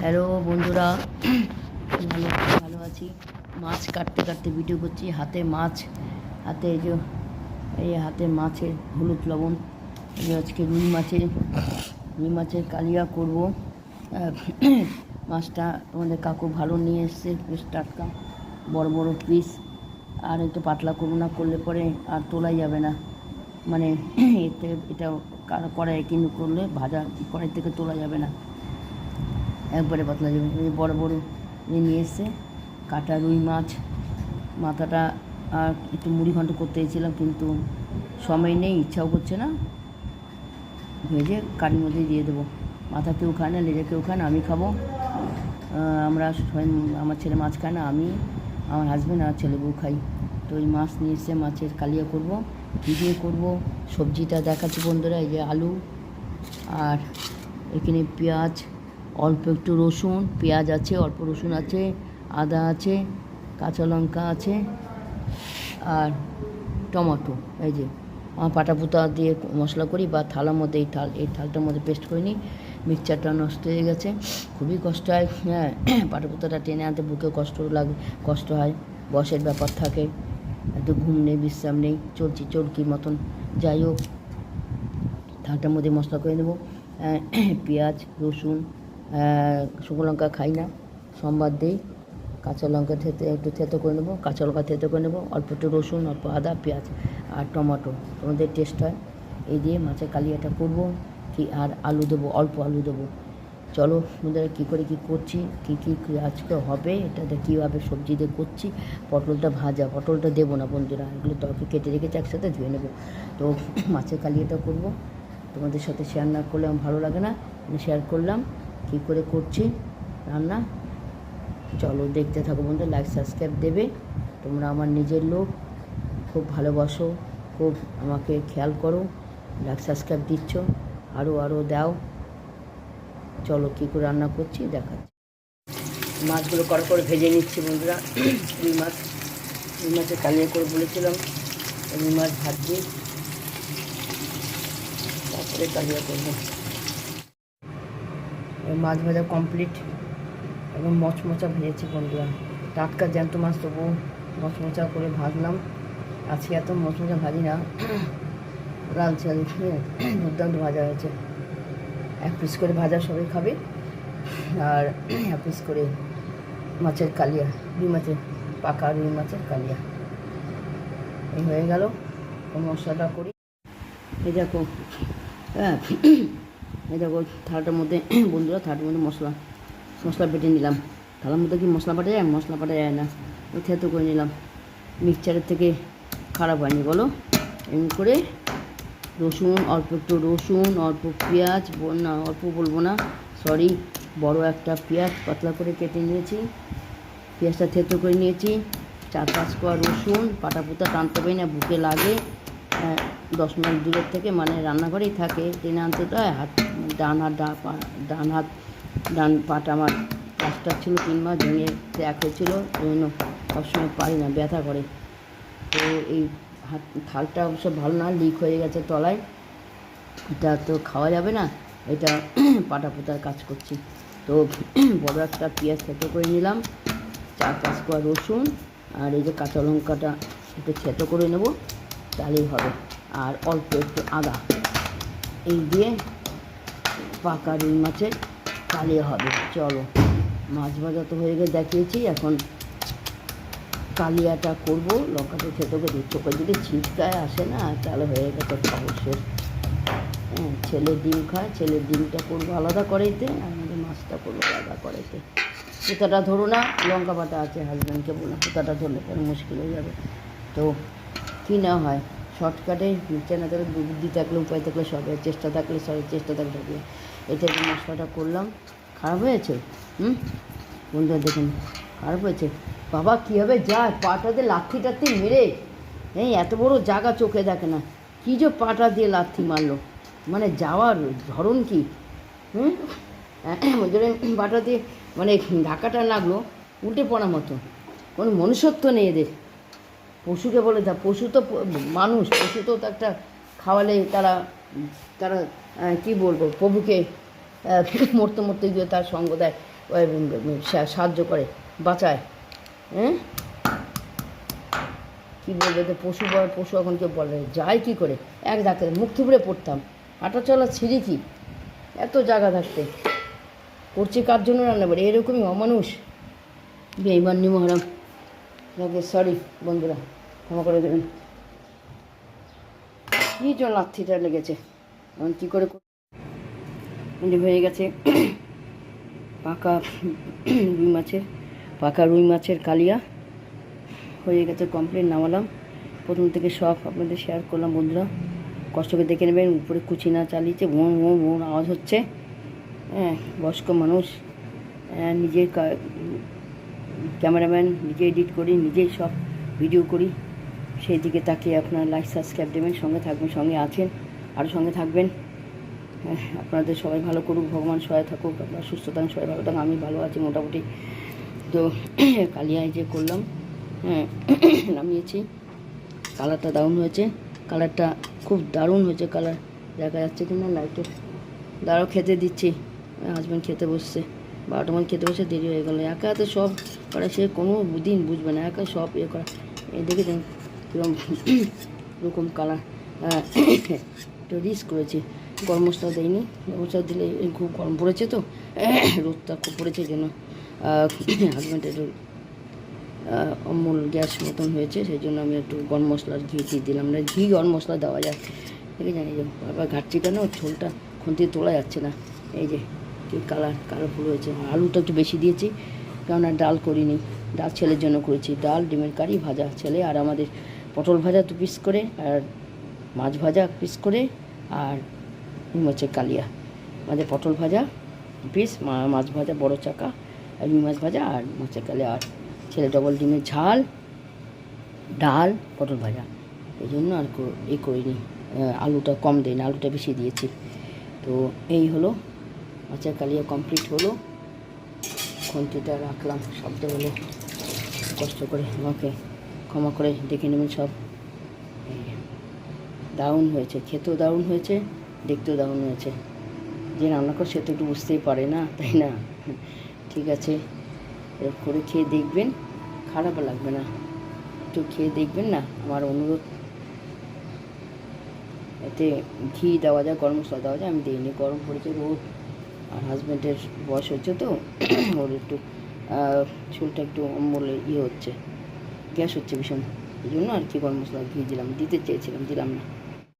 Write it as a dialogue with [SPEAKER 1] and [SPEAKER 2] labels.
[SPEAKER 1] Hello বন্ধুরা, ভালো ভালো আছি। মাছ কাটতে কাটতে ভিডিও করছি। হাতে মাছ, হাতে এই যে, এই হাতে মাছের হলুদ লবণ। আজকে রুই মাছের রুই মাছের কালিয়া করব। মাছটা তোমাদের কাকু ভালো নিয়ে এসছে, বেশ টাটকা, বড় বড় পিস আর একটু পাতলা করব না, করলে পরে আর তোলাই যাবে না। মানে এতে, এটা কা- কড়াইয়ে কিন্তু করলে ভাজা কড়াই থেকে তোলা যাবে না। একবারে পাতলা যাবে বড় বড় ইয়ে নিয়ে এসছে। কাটা রুই মাছ, মাথাটা আর একটু মুড়ি ঘন্ট করতে চেয়েছিলাম কিন্তু সময় নেই, ইচ্ছাও করছে না। ভেজে কারির মধ্যে দিয়ে দেবো। মাথা কেউ খায় না, লেজে কেউ খায় না, আমি খাব। আমরা আমার ছেলে মাছ খায় না, আমি, আমার হাজব্যান্ড আর ছেলে বউ খাই। তো ওই মাছ নিয়ে এসে মাছের কালিয়া করব দিয়ে করব। সবজিটা দেখাচ্ছি বন্ধুরা, এই যে আলু আর এখানে পেঁয়াজ অল্প একটু রসুন পেঁয়াজ আছে অল্প রসুন আছে আদা আছে কাঁচা লঙ্কা আছে আর টমেটো এই যে। আমার পাটা পুতা দিয়ে মশলা করি বা থালার মধ্যে এই থাল এই থালটার মধ্যে পেস্ট করে নিই। মিক্সচারটা নষ্ট হয়ে গেছে। খুবই কষ্ট হয় হ্যাঁ। পাটা পুতাটা টেনে আনতে বুকে কষ্ট লাগে কষ্ট হয় বসের ব্যাপার থাকে। এত ঘুম নেই বিশ্রাম নেই চলছি চলকি মতন। যাই হোক থালটার মধ্যে মশলা করে নেব। আহ, পেঁয়াজ রসুন শুকনো লঙ্কা খাই না, সোমবার দিই, কাঁচা লঙ্কা থেতে, একটু থেতো করে নেব, কাঁচা লঙ্কা থেতো করে নেব, অল্প একটু রসুন, অল্প আদা, পেঁয়াজ আর টমেটো। তোমাদের টেস্ট হয়, এই দিয়ে মাছের কালিয়াটা করব কি আর আলু দেবো, অল্প আলু দেবো। চলো, বন্ধুরা, কী করে কী করছি, কী কী আজকে হবে, এটাতে কীভাবে সবজি দিয়ে করছি, পটলটা ভাজা, পটলটা দেবো না বন্ধুরা, এগুলো তরকারি কেটে রেখেছি, একসাথে ধুয়ে নেব। তো মাছের কালিয়াটা করব, তোমাদের সাথে শেয়ার না করলে আমার ভালো লাগে না শেয়ার করলাম। কী করে করছি? রান্না? চলো দেখতে থাকো বন্ধু লাইক সাবস্ক্রাইব দেবে। তোমরা আমার নিজের লোক। খুব ভালোবাসো, খুব আমাকে খেয়াল করো। লাইক সাবস্ক্রাইব দিচ্ছ আরও আরও দাও। চলো কী করে রান্না করছি, দেখাচ্ছি। মাছগুলো কড়া করে ভেজে নিচ্ছি বন্ধুরা। রুই মাছ, রুই মাছের কালিয়ে করে বলেছিলাম। রুই মাছ ভাজছি। তারপরে কালিয়া করব। মাছ ভাজা কমপ্লিট এবং মচমচা ভেজেছি বন্ধুরা। টাটকা জ্যান্ত মাছ তবু মচমচা করে ভাজলাম। আজকে এত মচমচা ভাজি না। লাল চাল দুর্দান্ত ভাজা হয়েছে। এক পিস করে ভাজা সবাই খাবে। আর এক পিস করে মাছের কালিয়া, রুই মাছের, পাকা রুই মাছের কালিয়া। এই হয়ে গেল। মশলাটা করি। এই দেখো হ্যাঁ। এই দেখো থালাটার মধ্যে বন্ধুরা থালাটার মধ্যে মশলা মশলা বেটে নিলাম। থালার মধ্যে কি মশলা বাটা যায়? মশলা বাটা যায় না। ওই থেতো করে নিলাম। মিক্সচারের থেকে খারাপ হয়নি বলো? এমনি করে রসুন অল্প একটু রসুন অল্প পেঁয়াজ না অল্প বলব না সরি বড় একটা পেঁয়াজ পাতলা করে কেটে নিয়েছি। পেঁয়াজটা থেতো করে নিয়েছি। চার পাঁচ কোয়া রসুন পাটা পুতা টানতে পারি না বুকে লাগে। আহ, দশ মিনিট দূরের থেকে মানে রান্নাঘরেই থাকে টেনে আনতে হয়, হাত ডান হাত ডা পা- ডান হাত ডান পাটা আমার প্লাস্টার ছিল তিন মাস ভেঙে হয়েছিল ওই জন্য সবসময় পারি না ব্যথা করে। তো এই হাত থালটা অবশ্য ভালো না লিক হয়ে গেছে তলায়। এটা তো খাওয়া যাবে না এটা পাটা পোতার কাজ করছি। তো বড় একটা পেঁয়াজ থেতো করে নিলাম চার পাঁচ কোয়া রসুন আর এই যে কাঁচা লঙ্কাটা একটু থেতো করে নেব তাহলেই হবে। আর অল্প একটু আদা। এই দিয়ে পাকা রুই মাছের কালিয়া হবে। চলো, মাছ ভাজা তো হয়ে গেছে, দেখিয়েছি। এখন কালিয়াটা করব। লঙ্কাটা থেতো করে দিই চোখে যদি ছিটকায় আসে না, তাহলে হয়ে গেছে অবশ্যই। হ্যাঁ ছেলে ডিম খায়, ছেলের ডিমটা করব আলাদা করাইতে আর আমাদের মাছটা করব আলাদা করাইতে পুতাটা ধরো না, লঙ্কা বাটা আছে হাজব্যান্ডকে বলো পুতাটা ধরলে পরে মুশকিল হয়ে যাবে। তো, কী না হয়? শর্টকাটে নিচে না থাকলে বুদ্ধি থাকলে উপায় থাকলে সবের চেষ্টা থাকলে সবের চেষ্টা থাকলে হবে এটা যে মশলাটা করলাম, খারাপ হয়েছে? হুম? বন্ধুরা দেখুন, খারাপ হয়েছে। বাবা কীভাবে যায় পাটাতে লাথি টাথি মেরে, এই এত বড় জায়গা চোখে দেখে না। কী যে পাটা দিয়ে লাথি মারলো? মানে যাওয়ার ধরন কি? হুম? ওই জন্য পাটা দিয়ে মানে ঢাকাটা লাগল, উল্টে পড়া মতো। কোনো মনুষ্যত্ব নেই এদের। পশুকে বলে তা পশু তো মানুষ, পশু তো একটা খাওয়ালে তারা তারা কী বলব, প্রভুকে মরতে মরতে গিয়ে তার সঙ্গ দেয় সাহায্য করে, বাঁচায় হ্যাঁ? কী বলবে তো পশু পশু এখন কেউ বলে যায় কি করে, এক ডাকে মুখ থুবড়ে পড়তাম, হাঁটা চলা ছিঁড়ি কি, এত জায়গা থাকতে, করছে কার জন্য রান্না বাড়ি এরকমই অমানুষ বেইমান মহারাম। যাকে সরি বন্ধুরা ক্ষমা করে দেবেন। কী জন্য লাথিটা লেগেছে? এখন কী করে হয়ে গেছে। পাকা রুই মাছের পাকা রুই মাছের কালিয়া হয়ে গেছে কমপ্লিট নামালাম। প্রথম থেকে সব আপনাদের শেয়ার করলাম বন্ধুরা। কষ্ট করে দেখে নেবেন উপরে কুচি না চালিয়েছে ভোঁ ভোঁ ভোঁ আওয়াজ হচ্ছে। হ্যাঁ বয়স্ক মানুষ। হ্যাঁ, নিজের ক্যামেরাম্যান নিজে এডিট করি নিজেই সব ভিডিও করি। সেই দিকে তাকিয়ে আপনার লাইক সাবস্ক্রাইব দেবেন সঙ্গে থাকবেন সঙ্গে আছেন আরও সঙ্গে থাকবেন। হ্যাঁ, আপনাদের সবাই ভালো করুক ভগবান সহায় থাকুক আপনার সুস্থ থাকুন সবাই ভালো থাকুন আমি ভালো আছি মোটামুটি। তো কালিয়ায় যে করলাম হ্যাঁ নামিয়েছি। কালারটা দারুণ হয়েছে কালারটা খুব দারুণ হয়েছে কালার দেখা যাচ্ছে কি না লাইটে দাঁড়াও খেতে দিচ্ছি হাজব্যান্ড খেতে বসছে। বারোটা মধ্যে খেতে বসে দেরি হয়ে গেলো। একা হাতে সব করা সে কোনো দিন বুঝবে না, একা সব ইয়ে করা। এই দেখেছেন কীরকম এরকম কালার একটু রিস্ক করেছি। গরম মশলা দেয়নি। মশলা দিলে খুব গরম পড়েছে তো। রোদটা খুব পড়েছে জন্য হাজব্যান্ড একটু অমূল গ্যাস মতন হয়েছে, সেই জন্য আমি একটু গরম মশলার ঘি দিয়ে দিলাম। না ঘি গরম মশলা দেওয়া যায়। দেখে জানি যে ঘাটছি কেন ঝোলটা খুন্তি তোলা যাচ্ছে না। এই যে কালার, কালারফুল হয়েছে। আলুটা একটু বেশি দিয়েছি কেননা ডাল করিনি। ডাল ছেলের জন্য করেছি। ডাল, ডিমের কারি ভাজা ছেলে আর আমাদের পটল ভাজা দু পিস করে, আর মাছ ভাজা এক পিস করে, আর মাছের কালিয়া। আমাদের পটল ভাজা পিস মাছ ভাজা বড় চাকা, আর মাছ ভাজা আর মাছের কালিয়া। আর ছেলে ডবল ডিমের ঝাল, ডাল, পটল ভাজা। এই জন্য আর এ করিনি। আলুটা কম দিই আলুটা বেশি দিয়েছি। তো এই হলো মাছের কালিয়া কমপ্লিট হলো। খন্তিটা রাখলাম শব্দ হলো কষ্ট করে আমাকে ক্ষমা করে দেখে নেবেন সব। দারুণ হয়েছে, খেতেও দারুণ হয়েছে, দেখতেও দারুণ হয়েছে। যে রান্না করে সে তো একটু বুঝতেই পারে না, তাই না? ঠিক আছে করে খেয়ে দেখবেন, খারাপ লাগবে না। একটু খেয়ে দেখবেন না, আমার অনুরোধ। এতে ঘি দেওয়া যায়, গরম মশলা দেওয়া যায়, আমি দিইনি, গরম পড়েছে রোদ আর হাজব্যান্ডের বয়স হচ্ছে তো, ওর একটু চুলটা একটু অম্বলে ইয়ে হচ্ছে, গ্যাস হচ্ছে ভীষণ, এই জন্য আর কি গরম মশলা দিয়ে দিলাম, দিতে চেয়েছিলাম, দিলাম না।